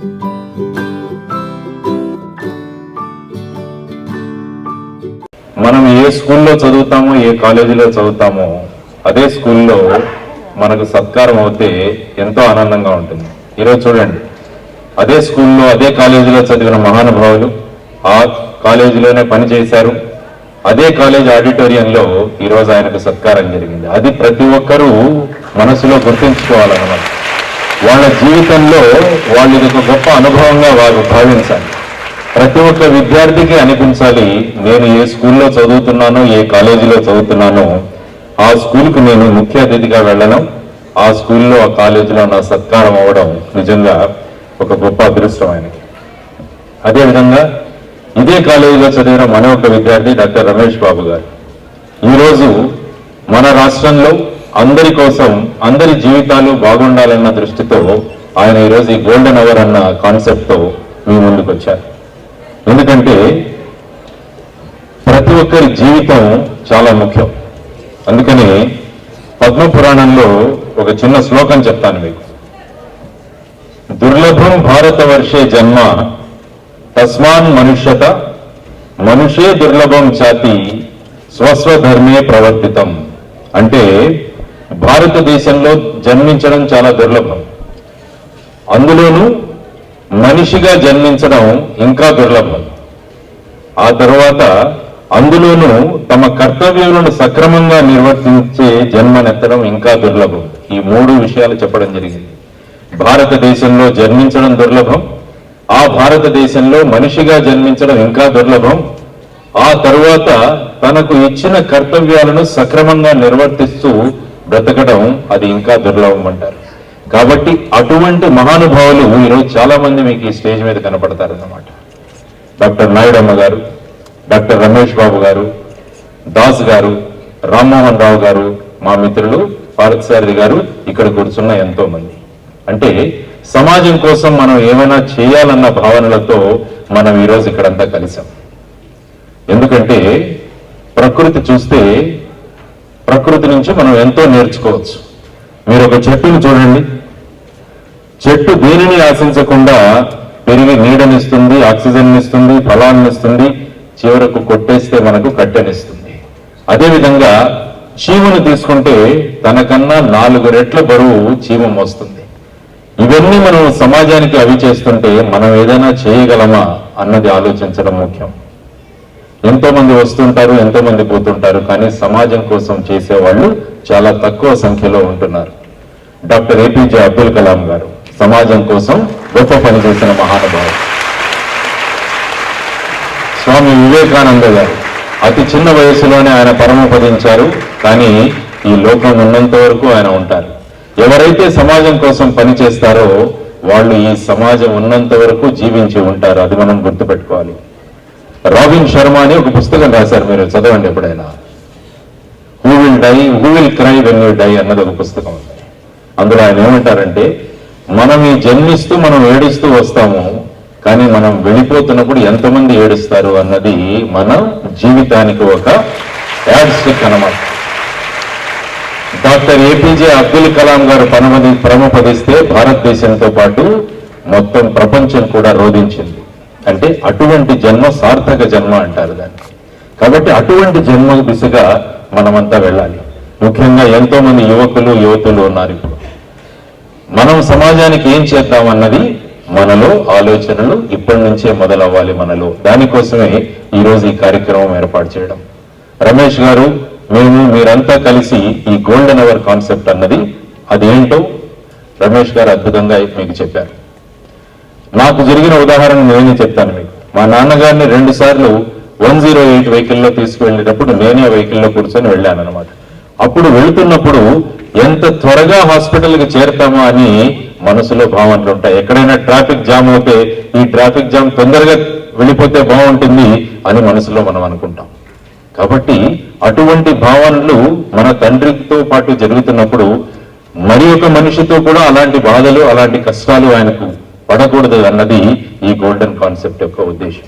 మనం ఏ స్కూల్లో చదువుతామో ఏ కాలేజీలో చదువుతామో అదే స్కూల్లో మనకు సత్కారం అవుతే ఎంతో ఆనందంగా ఉంటుంది. ఈరోజు చూడండి. అదే స్కూల్లో అదే కాలేజీలో చదివిన మహానుభావులు ఆ కాలేజీలోనే పనిచేశారు అదే కాలేజ్ ఆడిటోరియంలో ఈరోజు ఆయనకు సత్కారం జరిగింది. అది ప్రతి ఒక్కరూ మనసులో గుర్తుంచుకోవాలన్నమాట. వాళ్ళ జీవితంలో వాళ్ళు ఇది ఒక గొప్ప అనుభవంగా వారు భావించాలి. ప్రతి ఒక్క విద్యార్థికి అనిపించాలి నేను ఏ స్కూల్లో చదువుతున్నానో ఏ కాలేజీలో చదువుతున్నానో ఆ స్కూల్కు నేను ముఖ్య అతిథిగా వెళ్ళడం ఆ స్కూల్లో ఆ కాలేజీలో నా సత్కారం అవ్వడం నిజంగా ఒక గొప్ప అదృష్టం ఆయనకి అదేవిధంగా ఇదే కాలేజీలో చదివిన మన ఒక విద్యార్థి డాక్టర్ రమేష్ బాబు గారు. ఈరోజు మన రాష్ట్రంలో అందరి కోసం అందరి జీవితాలు బాగుండాలన్న దృష్టితో ఆయన ఈరోజు ఈ గోల్డెన్ అవర్ అన్న కాన్సెప్ట్తో మీ ముందుకు వచ్చారు. ఎందుకంటే ప్రతి ఒక్కరి జీవితం చాలా ముఖ్యం. అందుకని పద్మ పురాణంలో ఒక చిన్న శ్లోకం చెప్తాను మీకు. దుర్లభం భారతవర్షే జన్మ తస్మాన్ మనుష్యత మనుషే దుర్లభం చాతి స్వస్వధర్మే ప్రవర్తితం. అంటే భారతదేశంలో జన్మించడం చాలా దుర్లభం. అందులోనూ మనిషిగా జన్మించడం ఇంకా దుర్లభం. ఆ తర్వాత అందులోనూ తమ కర్తవ్యాలను సక్రమంగా నిర్వర్తించే జన్మనెత్తడం ఇంకా దుర్లభం. ఈ మూడు విషయాలు చెప్పడం జరిగింది. భారతదేశంలో జన్మించడం దుర్లభం. ఆ భారతదేశంలో మనిషిగా జన్మించడం ఇంకా దుర్లభం. ఆ తరువాత తనకు ఇచ్చిన కర్తవ్యాలను సక్రమంగా నిర్వర్తిస్తూ బ్రతకడం అది ఇంకా దుర్లభం అంటారు కాబట్టి అటువంటి మహానుభావులు ఈరోజు చాలా మంది మీకు ఈ స్టేజ్ మీద కనపడతారు అన్నమాట డాక్టర్ నాయుడమ్మ గారు డాక్టర్ రమేష్ బాబు గారు దాస్ గారు రామ్మోహన్ రావు గారు మా మిత్రులు పార్థసారథి గారు ఇక్కడ కూర్చున్న ఎంతో మంది అంటే సమాజం కోసం మనం ఏమైనా చేయాలన్న భావనలతో మనం ఈరోజు ఇక్కడంతా కలిసాం. ఎందుకంటే ప్రకృతి చూస్తే ప్రకృతి నుంచి మనం ఎంతో నేర్చుకోవచ్చు. మీరు ఒక చెట్టును చూడండి. చెట్టు దేనిని ఆశించకుండా పెరిగి నీడనిస్తుంది ఆక్సిజన్ ఇస్తుంది ఫలాన్ని ఇస్తుంది చివరకు కొట్టేస్తే మనకు కట్టెనిస్తుంది. అదేవిధంగా చీమను తీసుకుంటే తనకన్నా నాలుగు రెట్ల బరువు చీమ మోస్తుంది ఇవన్నీ మనం సమాజానికి అవి చేస్తుంటే మనం ఏదైనా చేయగలమా అన్నది ఆలోచించడం ముఖ్యం. ఎంతో మంది వస్తుంటారు ఎంతో మంది పోతుంటారు కానీ సమాజం కోసం చేసేవాళ్ళు చాలా తక్కువ సంఖ్యలో ఉంటున్నారు. డాక్టర్ ఏపీజే అబ్దుల్ కలాం గారు సమాజం కోసం గొప్ప పని చేసిన మహానుభావుడు. స్వామి వివేకానంద గారు అతి చిన్న వయసులోనే ఆయన పరమపదించారు కానీ ఈ లోకం ఉన్నంత వరకు ఆయన ఉంటారు. ఎవరైతే సమాజం కోసం పని చేస్తారో వాళ్ళు ఈ సమాజం ఉన్నంత వరకు జీవించి ఉంటారు అది మనం గుర్తుపెట్టుకోవాలి. రాబిన్ శర్మ అని ఒక పుస్తకం రాశారు మీరు చదవండి ఎప్పుడైనా. Who will die who will cry when will die అన్నది ఒక పుస్తకం అందులో ఆయన ఏమంటారంటే మనం ఈ జన్మిస్తూ మనం ఏడుస్తూ వస్తాము కానీ మనం వెళ్ళిపోతున్నప్పుడు ఎంతమంది ఏడుస్తారు అన్నది మన జీవితానికి ఒక యాడ్స్టిక్ అనమాట డాక్టర్ ఏపీజే అబ్దుల్ కలాం గారు పరమది పరమపదిస్తే భారతదేశంతో పాటు మొత్తం ప్రపంచం కూడా రోధించింది. అంటే అటువంటి జన్మ సార్థక జన్మ అంటారు దాన్ని. కాబట్టి అటువంటి జన్మ దిశగా మనమంతా వెళ్ళాలి. ముఖ్యంగా ఎంతో మంది యువకులు యువతులు ఉన్నారు ఇప్పుడు. మనం సమాజానికి ఏం చేద్దామన్నది మనలో ఆలోచనలు ఇప్పటి నుంచే మొదలవ్వాలి మనలో. దానికోసమే ఈరోజు ఈ కార్యక్రమం ఏర్పాటు చేయడం. రమేష్ గారు మేము మీరంతా కలిసి ఈ గోల్డెన్ అవర్ కాన్సెప్ట్ అన్నది అదేంటో రమేష్ గారు అద్భుతంగా మీకు చెప్పారు. నాకు జరిగిన ఉదాహరణ నేనే చెప్తాను మీకు. మా నాన్నగారిని రెండు సార్లు వన్ జీరో ఎయిట్ వెహికల్లో తీసుకువెళ్ళేటప్పుడు నేనే వెహికల్లో కూర్చొని వెళ్ళాను అనమాట అప్పుడు వెళుతున్నప్పుడు ఎంత త్వరగా హాస్పిటల్కి చేరతామా అని మనసులో భావనలు ఉంటాయి. ఎక్కడైనా ట్రాఫిక్ జామ్ అయితే ఈ ట్రాఫిక్ జామ్ తొందరగా వెళ్ళిపోతే బాగుంటుంది అని మనసులో మనం అనుకుంటాం. కాబట్టి అటువంటి భావనలు మన తండ్రితో పాటు జరుగుతున్నప్పుడు మరి ఒక మనిషితో కూడా అలాంటి బాధలు అలాంటి కష్టాలు ఆయనకు పడకూడదు అన్నది ఈ గోల్డెన్ కాన్సెప్ట్ యొక్క ఉద్దేశం.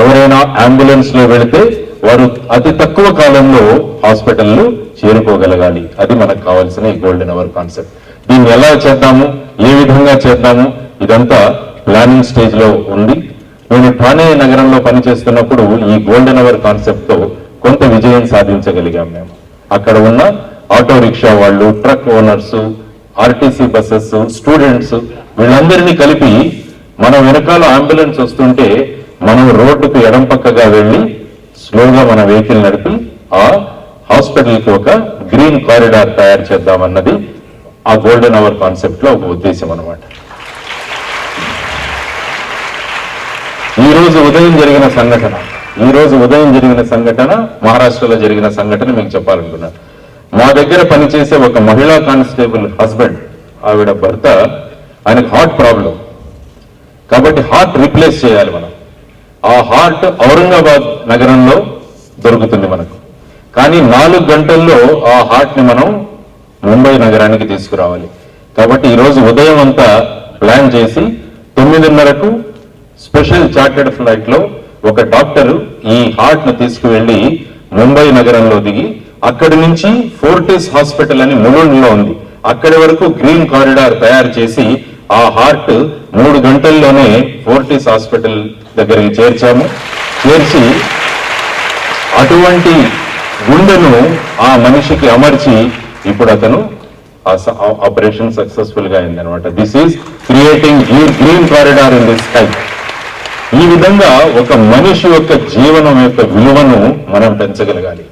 ఎవరైనా అంబులెన్స్లో వెళితే వారు అతి తక్కువ కాలంలో హాస్పిటల్లో చేరుకోగలగాలి. అది మనకు కావాల్సిన ఈ గోల్డెన్ అవర్ కాన్సెప్ట్ దీన్ని ఎలా చేద్దాము? ఏ విధంగా చేద్దాము? ఇదంతా ప్లానింగ్ స్టేజ్లో ఉంది. నేను ఠానే నగరంలో పనిచేస్తున్నప్పుడు ఈ గోల్డెన్ అవర్ కాన్సెప్ట్తో కొంత విజయం సాధించగలిగాం మేము. అక్కడ ఉన్న ఆటో రిక్షా వాళ్ళు truck owners RTC buses students వీళ్ళందరినీ కలిపి మనం వెనకాల అంబులెన్స్ వస్తుంటే మనం రోడ్డుకు ఎడం పక్కగా వెళ్ళి స్లోగా మన వెహికల్ నడిపి ఆ హాస్పిటల్కి ఒక గ్రీన్ కారిడార్ తయారు చేద్దామన్నది ఆ గోల్డెన్ అవర్ కాన్సెప్ట్లో ఒక ఉద్దేశం అనమాట ఈరోజు ఉదయం జరిగిన సంఘటన ఈరోజు ఉదయం జరిగిన సంఘటన మహారాష్ట్రలో జరిగిన సంఘటన మీకు చెప్పాలనుకున్నాను మా దగ్గర పనిచేసే ఒక మహిళా కానిస్టేబుల్ హస్బెండ్ ఆవిడ భర్త ఆయనకు హార్ట్ ప్రాబ్లం కాబట్టి హార్ట్ రీప్లేస్ చేయాలి మనం. ఆ హార్ట్ ఔరంగాబాద్ నగరంలో దొరుకుతుంది మనకు. కానీ నాలుగు గంటల్లో ఆ హార్ట్ని మనం ముంబై నగరానికి తీసుకురావాలి. కాబట్టి ఈరోజు ఉదయం అంతా ప్లాన్ చేసి తొమ్మిదిన్నరకు స్పెషల్ చార్టెడ్ ఫ్లైట్లో ఒక డాక్టర్ ఈ హార్ట్ను తీసుకువెళ్ళి ముంబై నగరంలో దిగి అక్కడి నుంచి ఫోర్టిస్ హాస్పిటల్ అని ములుండ్లో ఉంది. అక్కడి వరకు గ్రీన్ కారిడార్ తయారు చేసి ఆ హార్ట్ మూడు గంటల్లోనే ఫోర్టిస్ హాస్పిటల్ దగ్గరికి చేర్చాము. చేర్చి అటువంటి గుండెను ఆ మనిషికి అమర్చి ఇప్పుడు అతను ఆ ఆపరేషన్ సక్సెస్ఫుల్గా అయింది అనమాట this is creating green corridor in this sky ఈ విధంగా ఒక మనిషి యొక్క జీవనం యొక్క విలువను మనం పెంచగలగాలి.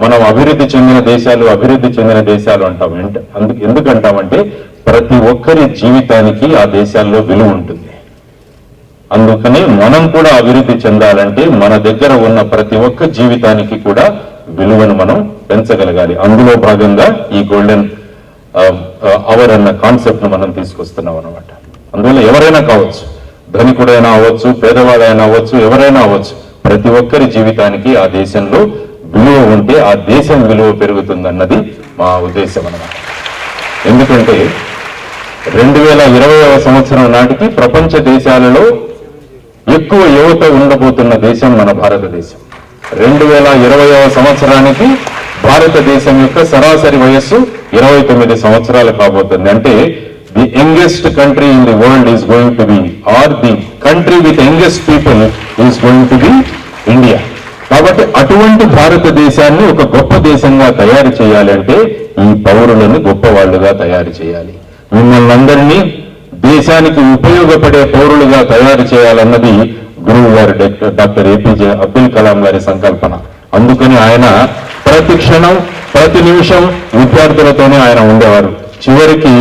మనం అభివృద్ధి చెందిన దేశాలు అభివృద్ధి చెందిన దేశాలు అంటాం. అందుకు ఎందుకంటామంటే ప్రతి ఒక్కరి జీవితానికి ఆ దేశాల్లో విలువ ఉంటుంది. అందుకనే మనం కూడా అభివృద్ధి చెందాలంటే మన దగ్గర ఉన్న ప్రతి ఒక్క జీవితానికి కూడా విలువను మనం పెంచగలగాలి. అందులో భాగంగా ఈ గోల్డెన్ అవర్ um, uh, అన్న కాన్సెప్ట్ను మనం తీసుకొస్తున్నాం అనమాట అందువల్ల ఎవరైనా కావచ్చు ధనికుడైనా అవ్వచ్చు పేదవాడైనా అవ్వచ్చు ఎవరైనా అవ్వచ్చు ప్రతి ఒక్కరి జీవితానికి ఆ దేశంలో విలువ ఉంటే ఆ దేశం విలువ పెరుగుతుందన్నది మా ఉద్దేశం అనమాట ఎందుకంటే రెండు వేల ఇరవైవ సంవత్సరం నాటికి ప్రపంచ దేశాలలో ఎక్కువ యువత ఉండబోతున్న దేశం మన భారతదేశం. రెండు వేల ఇరవైవ సంవత్సరానికి భారతదేశం యొక్క సరాసరి వయస్సు ఇరవై తొమ్మిది సంవత్సరాలు కాబోతుంది. అంటే the youngest country in the world is going to be or the country with youngest people is going to be India కాబట్టి అటువంటి భారతదేశాన్ని ఒక గొప్ప దేశంగా తయారు చేయాలంటే ఈ పౌరులను గొప్ప వాళ్ళుగా తయారు చేయాలి. మిమ్మల్ని అందరినీ దేశానికి ఉపయోగపడే పౌరులుగా తయారు చేయాలన్నది గురువు గారు డాక్టర్- ఏపీజే అబ్దుల్ కలాం గారి సంకల్పన. అందుకని ఆయన ప్రతి క్షణం ప్రతి నిమిషం విద్యార్థులతోనే ఆయన ఉండేవారు. చివరికి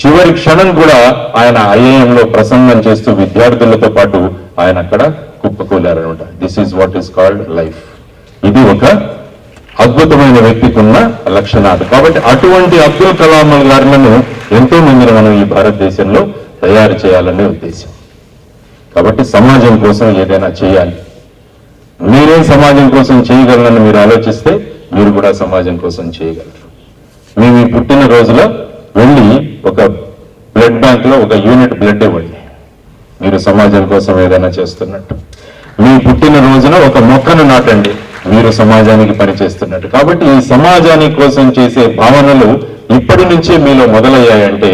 చివరి క్షణం కూడా ఆయన ఐఏఎంలో ప్రసంగం చేస్తూ విద్యార్థులతో పాటు ఆయన అక్కడ కుప్పకూలారనమాట this is what is called life ఇది ఒక అద్భుతమైన వ్యక్తికి ఉన్న లక్షణాలు. కాబట్టి అటువంటి అబ్దుల్ కలాం గారులను ఎంతో మందిని మనం ఈ భారతదేశంలో తయారు చేయాలనే ఉద్దేశం. కాబట్టి సమాజం కోసం ఏదైనా చేయాలి. మీరే సమాజం కోసం చేయగలరని మీరు ఆలోచిస్తే మీరు కూడా సమాజం కోసం చేయగలరు. మేము ఈ పుట్టిన రోజులో వెళ్ళి ఒక బ్లడ్ బ్యాంక్లో ఒక యూనిట్ బ్లడ్ ఇవ్వండి. మీరు సమాజం కోసం ఏదైనా చేస్తున్నట్టు. మీ పుట్టిన రోజున ఒక మొక్కను నాటండి. మీరు సమాజానికి పనిచేస్తున్నట్టు కాబట్టి ఈ సమాజాని కోసం చేసే భావనలు ఇప్పటి నుంచే మీలో మొదలయ్యాయంటే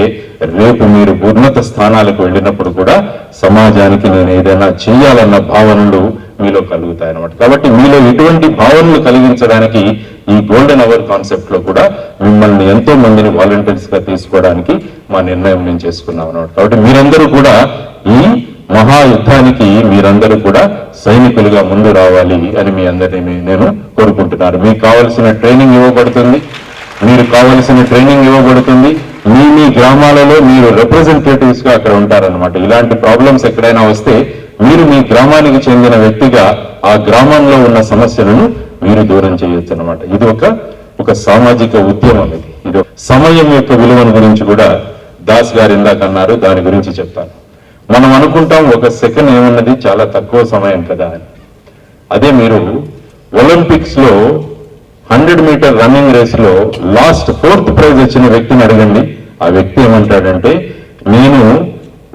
రేపు మీరు ఉన్నత స్థానాలకు వెళ్ళినప్పుడు కూడా సమాజానికి నేను ఏదైనా చేయాలన్న భావనలు మీలో కలుగుతాయన్నమాట. కాబట్టి మీలో ఎటువంటి భావనలు కలిగించడానికి ఈ గోల్డెన్ అవర్ కాన్సెప్ట్లో కూడా మిమ్మల్ని ఎంతో మందిని వాలంటీర్స్గా తీసుకోవడానికి మా నిర్ణయం నేను చేసుకున్నాం అనమాట కాబట్టి మీరందరూ కూడా ఈ మహాయుద్ధానికి మీరందరూ కూడా సైనికులుగా ముందు రావాలి అని మీ అందరినీ నేను కోరుకుంటున్నాను. మీకు కావలసిన ట్రైనింగ్ ఇవ్వబడుతుంది. మీరు కావలసిన ట్రైనింగ్ ఇవ్వబడుతుంది. మీ మీ గ్రామాలలో మీరు రిప్రజెంటేటివ్స్గా అక్కడ ఉంటారనమాట ఇలాంటి ప్రాబ్లమ్స్ ఎక్కడైనా వస్తే మీరు మీ గ్రామానికి చెందిన వ్యక్తిగా ఆ గ్రామంలో ఉన్న సమస్యలను మీరు దూరం చేయొచ్చు అనమాట ఇది ఒక ఒక సామాజిక ఉద్యమం ఇది. ఇది ఒక సమయం యొక్క విలువను గురించి కూడా దాస్ గారు ఇందాక అన్నారు. దాని గురించి చెప్తాను. మనం అనుకుంటాం ఒక సెకండ్ ఏమన్నది? చాలా తక్కువ సమయం కదా. అని అదే మీరు ఒలింపిక్స్లో హండ్రెడ్ మీటర్ రన్నింగ్ రేస్లో లాస్ట్ ఫోర్త్ ప్రైజ్ వచ్చిన వ్యక్తిని అడగండి. ఆ వ్యక్తి ఏమంటాడంటే నేను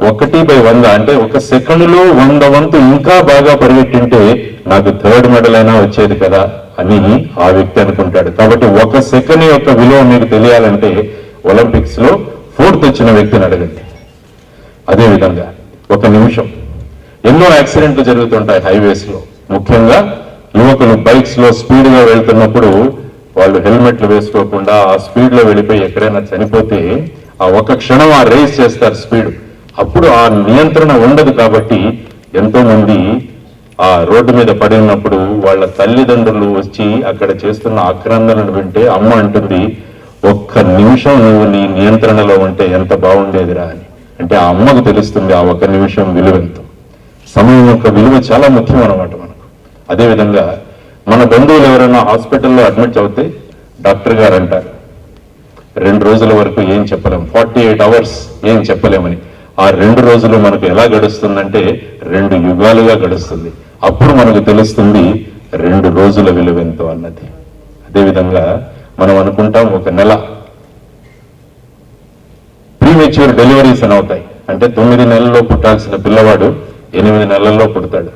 ఒకటి బై వంద అంటే ఒక సెకండ్లో వంద వంతు ఇంకా బాగా పరిగెట్టింటే నాకు థర్డ్ మెడల్ అయినా వచ్చేది కదా అని ఆ వ్యక్తి అనుకుంటాడు. కాబట్టి ఒక సెకండ్ యొక్క విలువ మీకు తెలియాలంటే ఒలింపిక్స్లో ఫోర్త్ వచ్చిన వ్యక్తిని అడగండి. అదేవిధంగా ఒక నిమిషం. ఎన్నో యాక్సిడెంట్లు జరుగుతుంటాయి హైవేస్లో ముఖ్యంగా యువకులు బైక్స్లో స్పీడ్గా వెళ్తున్నప్పుడు వాళ్ళు హెల్మెట్లు వేసుకోకుండా ఆ స్పీడ్లో వెళ్ళిపోయి ఎక్కడైనా చనిపోతే ఆ ఒక క్షణం ఆ రేస్ చేస్తారు స్పీడ్. అప్పుడు ఆ నియంత్రణ ఉండదు కాబట్టి ఎంతోమంది ఆ రోడ్డు మీద పడి ఉన్నప్పుడు వాళ్ళ తల్లిదండ్రులు వచ్చి అక్కడ చేస్తున్న ఆక్రందనను వింటే అమ్మ అంటుంది ఒక్క నిమిషం నువ్వు నీ నియంత్రణలో ఉంటే ఎంత బాగుండేదిరా అని. అంటే ఆ అమ్మకు తెలుస్తుంది ఆ ఒక్క నిమిషం విలువ ఎంతో సమయం యొక్క విలువ చాలా ముఖ్యం అనమాట మనకు. అదేవిధంగా మన బంధువులు ఎవరైనా హాస్పిటల్లో అడ్మిట్ అవుతే డాక్టర్ గారు అంటారు రెండు రోజుల వరకు ఏం చెప్పలేం ఫార్టీ ఎయిట్ అవర్స్ ఏం చెప్పలేమని. ఆ రెండు రోజులు మనకు ఎలా గడుస్తుందంటే రెండు యుగాలుగా గడుస్తుంది. అప్పుడు మనకు తెలుస్తుంది రెండు రోజుల విలువ ఎంతో అన్నది. అదేవిధంగా మనం అనుకుంటాం ఒక నెల ప్రీమెచ్యూర్ డెలివరీస్ అని అవుతాయి. అంటే తొమ్మిది నెలల్లో పుట్టాల్సిన పిల్లవాడు ఎనిమిది నెలల్లో పుడతాడు.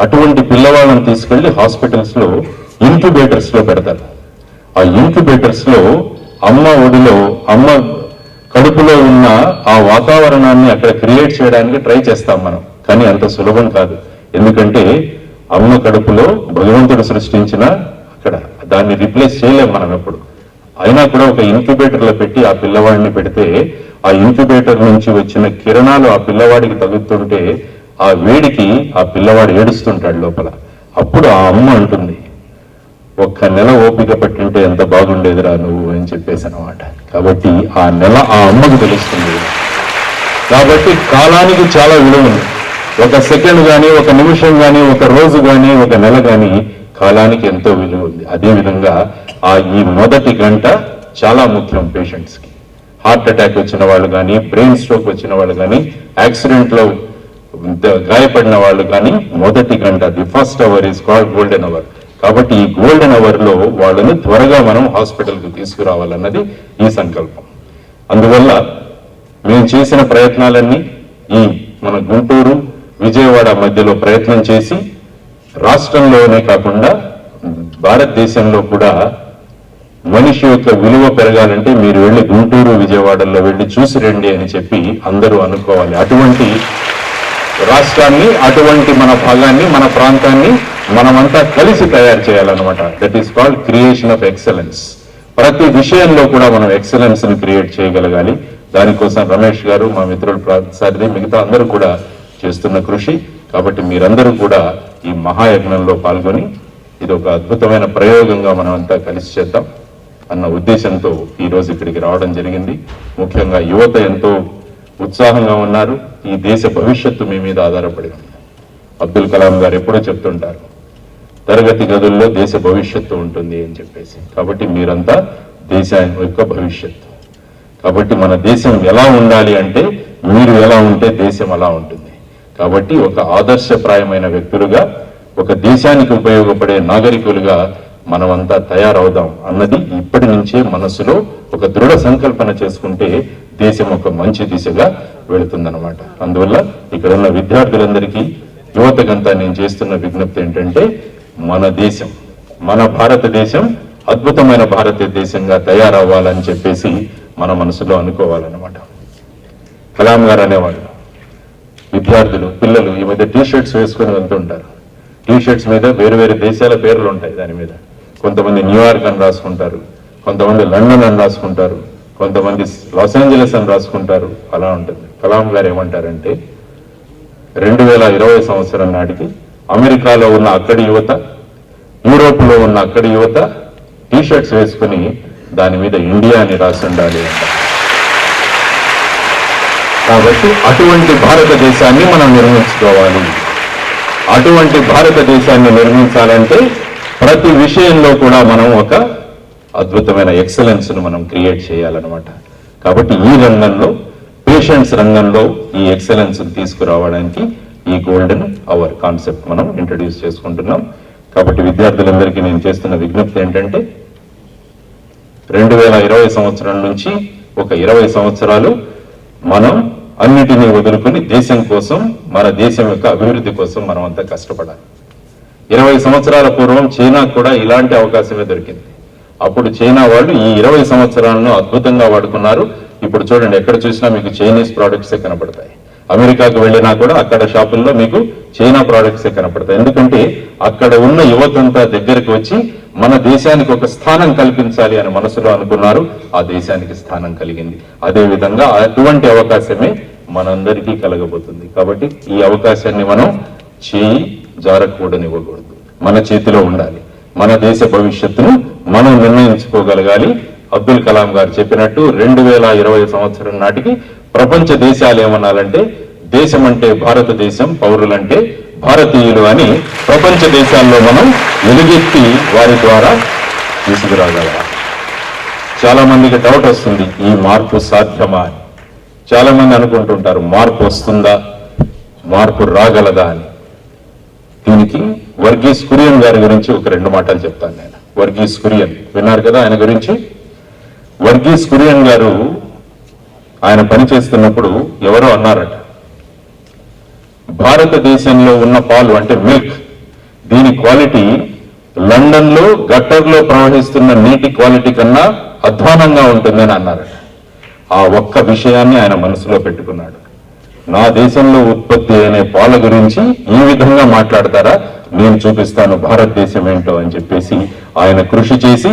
అటువంటి పిల్లవాళ్ళని తీసుకెళ్ళి హాస్పిటల్స్లో ఇంక్యుబేటర్స్లో పెడతారు. ఆ ఇంక్యుబేటర్స్లో అమ్మ ఒడిలో అమ్మ కడుపులో ఉన్న ఆ వాతావరణాన్ని అక్కడ క్రియేట్ చేయడానికి ట్రై చేస్తాం మనం. కానీ అంత సులభం కాదు. ఎందుకంటే అమ్మ కడుపులో భగవంతుడు సృష్టించిన అక్కడ దాన్ని రిప్లేస్ చేయలేం మనం ఎప్పుడు. అయినా కూడా ఒక ఇంక్యుబేటర్లో పెట్టి ఆ పిల్లవాడిని పెడితే ఆ ఇంక్యుబేటర్ నుంచి వచ్చిన కిరణాలు ఆ పిల్లవాడికి తగులుతుంటే ఆ వేడికి ఆ పిల్లవాడు ఏడుస్తుంటాడు లోపల. అప్పుడు ఆ అమ్మ అంటుంది ఒక్క నెల ఓపిక పట్టింటే ఎంత బాగుండేదిరా నువ్వు? అని చెప్పేసి అనమాట కాబట్టి ఆ నెల ఆ అమ్మకు తెలుస్తుంది. కాబట్టి కాలానికి చాలా విలువ ఉంది. ఒక సెకండ్ కానీ ఒక నిమిషం కానీ ఒక రోజు కానీ ఒక నెల కానీ కాలానికి ఎంతో విలువ ఉంది. అదేవిధంగా ఆ ఈ మొదటి గంట చాలా ముఖ్యం పేషెంట్స్కి హార్ట్ అటాక్ వచ్చిన వాళ్ళు కానీ బ్రెయిన్ స్ట్రోక్ వచ్చిన వాళ్ళు కానీ యాక్సిడెంట్లో గాయపడిన వాళ్ళు కానీ మొదటి గంట the first hour is called golden hour. కాబట్టి ఈ గోల్డెన్ అవర్లో వాళ్ళని త్వరగా మనం హాస్పిటల్కు తీసుకురావాలన్నది ఈ సంకల్పం. అందువల్ల మేము చేసిన ప్రయత్నాలన్నీ ఈ మన గుంటూరు విజయవాడ మధ్యలో ప్రయత్నం చేసి రాష్ట్రంలోనే కాకుండా భారతదేశంలో కూడా మనిషి యొక్క విలువ పెరగాలంటే మీరు వెళ్ళి గుంటూరు విజయవాడల్లో వెళ్ళి చూసి రండి అని చెప్పి అందరూ అనుకోవాలి. అటువంటి రాష్ట్రాన్ని అటువంటి మన భాగాన్ని మన ప్రాంతాన్ని మనమంతా కలిసి తయారు చేయాలన్నమాట. That is called creation of excellence ప్రతి విషయంలో కూడా మనం ఎక్సలెన్స్ని క్రియేట్ చేయగలగాలి. దానికోసం రమేష్ గారు మా మిత్రులు సారిది మిగతా అందరూ కూడా చేస్తున్న కృషి. కాబట్టి మీరందరూ కూడా ఈ మహాయజ్ఞంలో పాల్గొని ఇది ఒక అద్భుతమైన ప్రయోగంగా మనమంతా కలిసి చేద్దాం. అన్న ఉద్దేశంతో ఈ రోజు ఇక్కడికి రావడం జరిగింది. ముఖ్యంగా యువత ఎంతో ఉత్సాహంగా ఉన్నారు. ఈ దేశ భవిష్యత్తు మీ మీద ఆధారపడి ఉంది. అబ్దుల్ కలాం గారు ఎప్పుడో చెప్తుంటారు తరగతి గదుల్లో దేశ భవిష్యత్తు ఉంటుంది అని చెప్పేసి. కాబట్టి మీరంతా దేశం యొక్క భవిష్యత్తు. కాబట్టి మన దేశం ఎలా ఉండాలి అంటే మీరు ఎలా ఉంటే దేశం అలా ఉంటుంది. కాబట్టి ఒక ఆదర్శప్రాయమైన వ్యక్తులుగా ఒక దేశానికి ఉపయోగపడే నాగరికులుగా మనమంతా తయారవుదాం అన్నది ఇప్పటి నుంచే మనసులో ఒక దృఢ సంకల్పన చేసుకుంటే దేశం ఒక మంచి దిశగా వెళుతుందన్నమాట. అందువల్ల ఇక్కడ ఉన్న విద్యార్థులందరికీ యువతకంతా నేను చేస్తున్న విజ్ఞప్తి ఏంటంటే మన దేశం మన భారతదేశం అద్భుతమైన భారతదేశంగా తయారవ్వాలని చెప్పేసి మన మనసులో అనుకోవాలన్నమాట. కలాం గారు అనేవాళ్ళు విద్యార్థులు పిల్లలు ఈ మధ్య టీ షర్ట్స్ వేసుకొని వెళ్తుంటారు. టీ షర్ట్స్ మీద వేరు వేరు దేశాల పేర్లు ఉంటాయి దాని మీద. కొంతమంది న్యూయార్క్ అని రాసుకుంటారు కొంతమంది లండన్ అని రాసుకుంటారు కొంతమంది లాస్ ఏంజలస్ అని రాసుకుంటారు. అలా ఉంటుంది. కలాం గారు ఏమంటారంటే రెండు వేల ఇరవై సంవత్సరం నాటికి అమెరికాలో ఉన్న అక్కడి యువత యూరోప్లో ఉన్న అక్కడి యువత టీషర్ట్స్ వేసుకుని దాని మీద ఇండియా అని రాసి ఉండాలి కాబట్టి అటువంటి భారతదేశాన్ని మనం నిర్మించుకోవాలి. అటువంటి భారతదేశాన్ని నిర్మించాలంటే ప్రతి విషయంలో కూడా మనం ఒక అద్భుతమైన ఎక్సలెన్స్ను మనం క్రియేట్ చేయాలన్నమాట. కాబట్టి ఈ రంగంలో పేషెంట్స్ రంగంలో ఈ ఎక్సలెన్స్ తీసుకురావడానికి ఈ గోల్డెన్ అవర్ కాన్సెప్ట్ మనం ఇంట్రడ్యూస్ చేసుకుంటున్నాం. కాబట్టి విద్యార్థులందరికీ నేను చేస్తున్న విజ్ఞప్తి ఏంటంటే రెండు వేల ఇరవై సంవత్సరం నుంచి ఒక ఇరవై సంవత్సరాలు మనం అన్నిటినీ వదులుకొని దేశం కోసం మన దేశం యొక్క అభివృద్ధి కోసం మనం అంతా కష్టపడాలి. ఇరవై సంవత్సరాల పూర్వం చైనా కూడా ఇలాంటి అవకాశమే దొరికింది. అప్పుడు చైనా వాళ్ళు ఈ ఇరవై సంవత్సరాలను అద్భుతంగా వాడుకున్నారు. ఇప్పుడు చూడండి ఎక్కడ చూసినా మీకు చైనీస్ ప్రోడక్ట్సే కనపడతాయి. అమెరికాకు వెళ్ళినా కూడా అక్కడ షాపుల్లో మీకు చైనా ప్రోడక్ట్సే కనపడతాయి. ఎందుకంటే అక్కడ ఉన్న యువతంతా దగ్గరికి వచ్చి మన దేశానికి ఒక స్థానం కల్పించాలి అని మనసులో అనుకున్నారు. ఆ దేశానికి స్థానం కలిగింది. అదే విధంగా అటువంటి అవకాశమే మనందరికీ కలగబోతుంది. కాబట్టి ఈ అవకాశాన్ని మనం చేయి జారకూడనివ్వకూడదు. మన చేతిలో ఉండాలి. మన దేశ భవిష్యత్తును మనం నిర్ణయించుకోగలగాలి. అబ్దుల్ కలాం గారు చెప్పినట్టు రెండు వేల ఇరవై సంవత్సరం నాటికి ప్రపంచ దేశాలు ఏమన్నాలంటే దేశం అంటే భారతదేశం పౌరులంటే భారతీయులు అని ప్రపంచ దేశాల్లో మనం వెలుగెత్తి వారి ద్వారా తీసుకురాగలరా చాలా మందికి డౌట్ వస్తుంది ఈ మార్పు సాధ్యమా అని. చాలా మంది అనుకుంటుంటారు మార్పు వస్తుందా? మార్పు రాగలదా అని. దీనికి వర్గీస్ కురియన్ గారి గురించి ఒక రెండు మాటలు చెప్తాను నేను. వర్గీస్ కురియన్. విన్నారు కదా ఆయన గురించి? వర్గీస్ కురియన్ గారు ఆయన పనిచేస్తున్నప్పుడు ఎవరో అన్నారట. భారతదేశంలో ఉన్న పాలు అంటే మిల్క్. దీని క్వాలిటీ లండన్లో గట్టర్లో ప్రవహిస్తున్న నీటి క్వాలిటీ కన్నా అధ్వానంగా ఉంటుందని అన్నారట. ఆ ఒక్క విషయాన్ని ఆయన మనసులో పెట్టుకున్నాడు. నా దేశంలో ఉత్పత్తి అనే పాల గురించి ఈ విధంగా మాట్లాడతారా? నేను చూపిస్తాను భారతదేశం ఏంటో అని చెప్పేసి ఆయన కృషి చేసి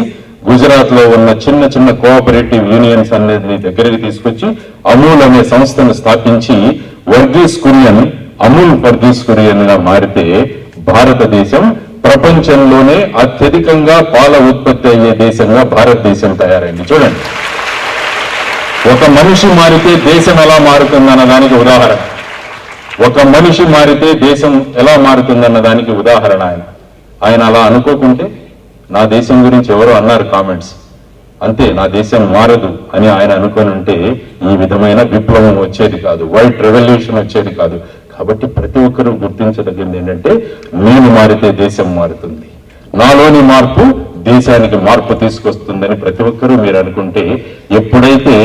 గుజరాత్లో ఉన్న చిన్న చిన్న కోఆపరేటివ్ యూనియన్స్ అనేది దగ్గరికి తీసుకొచ్చి అమూల్ అనే సంస్థను స్థాపించి వర్గీస్ కురియన్ అమూల్ వర్గీస్ కురియన్గా మారితే భారతదేశం ప్రపంచంలోనే అత్యధికంగా పాల ఉత్పత్తి అయ్యే దేశంగా భారతదేశం తయారైంది. చూడండి. ఒక మనిషి మారితే దేశం ఎలా మారుతుందన్న దానికి ఉదాహరణ. ఒక మనిషి మారితే దేశం ఎలా మారుతుందన్న దానికి ఉదాహరణ ఆయన. ఆయన అలా అనుకోకుంటే నా దేశం గురించి ఎవరో అన్నారు కామెంట్స్. అంతే నా దేశం మారదు అని ఆయన అనుకొని ఉంటే ఈ విధమైన విప్లవం వచ్చేది కాదు వైట్ రెవల్యూషన్ వచ్చేది కాదు. కాబట్టి ప్రతి ఒక్కరూ గుర్తించదగింది ఏంటంటే నేను మారితే దేశం మారుతుంది. నాలోని మార్పు దేశానికి మార్పు తీసుకొస్తుందని ప్రతి ఒక్కరూ మీరు అనుకుంటే ఎప్పుడైతే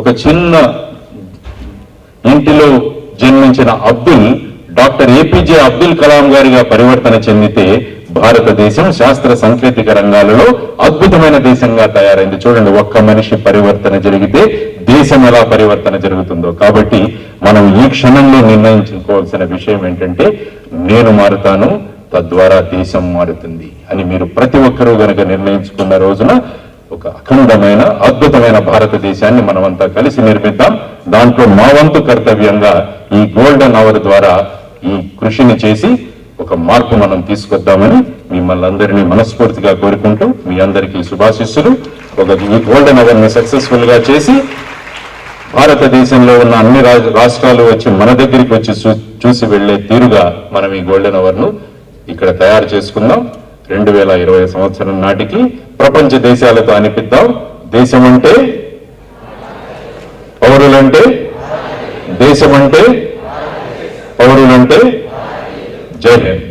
ఒక చిన్న ఇంటిలో జన్మించిన అబ్దుల్ డాక్టర్ ఏపీజే అబ్దుల్ కలాం గారిగా పరివర్తన చెందితే భారతదేశం శాస్త్ర సాంకేతిక రంగాలలో అద్భుతమైన దేశంగా తయారైంది. చూడండి ఒక్క మనిషి పరివర్తన జరిగితే దేశం ఎలా పరివర్తన జరుగుతుందో. కాబట్టి మనం ఈ క్షణంలో నిర్ణయించుకోవాల్సిన విషయం ఏంటంటే నేను మారుతాను తద్వారా దేశం మారుతుంది అని మీరు ప్రతి ఒక్కరూ గనక నిర్ణయించుకున్న రోజున ఒక అఖండమైన అద్భుతమైన భారతదేశాన్ని మనమంతా కలిసి నిర్మిద్దాం దాంట్లో మా వంతు కర్తవ్యంగా ఈ గోల్డెన్ అవర్ ద్వారా ఈ కృషిని చేసి ఒక మార్పు మనం తీసుకొద్దామని మిమ్మల్ని అందరినీ మనస్ఫూర్తిగా కోరుకుంటూ మీ అందరికీ శుభాశిస్సులు. ఒక ఈ గోల్డెన్ అవర్ని సక్సెస్ఫుల్గా చేసి భారతదేశంలో ఉన్న అన్ని రాష్ట్రాలు వచ్చి మన దగ్గరికి వచ్చి చూసి వెళ్ళే తీరుగా మనం ఈ గోల్డెన్ అవర్ను ఇక్కడ తయారు చేసుకుందాం. రెండు వేల ఇరవై సంవత్సరం నాటికి ప్రపంచ దేశాలతో అనిపిద్దాం. దేశం అంటే పౌరులంటే? దేశం అంటే పౌరులంటే? జై హింద్.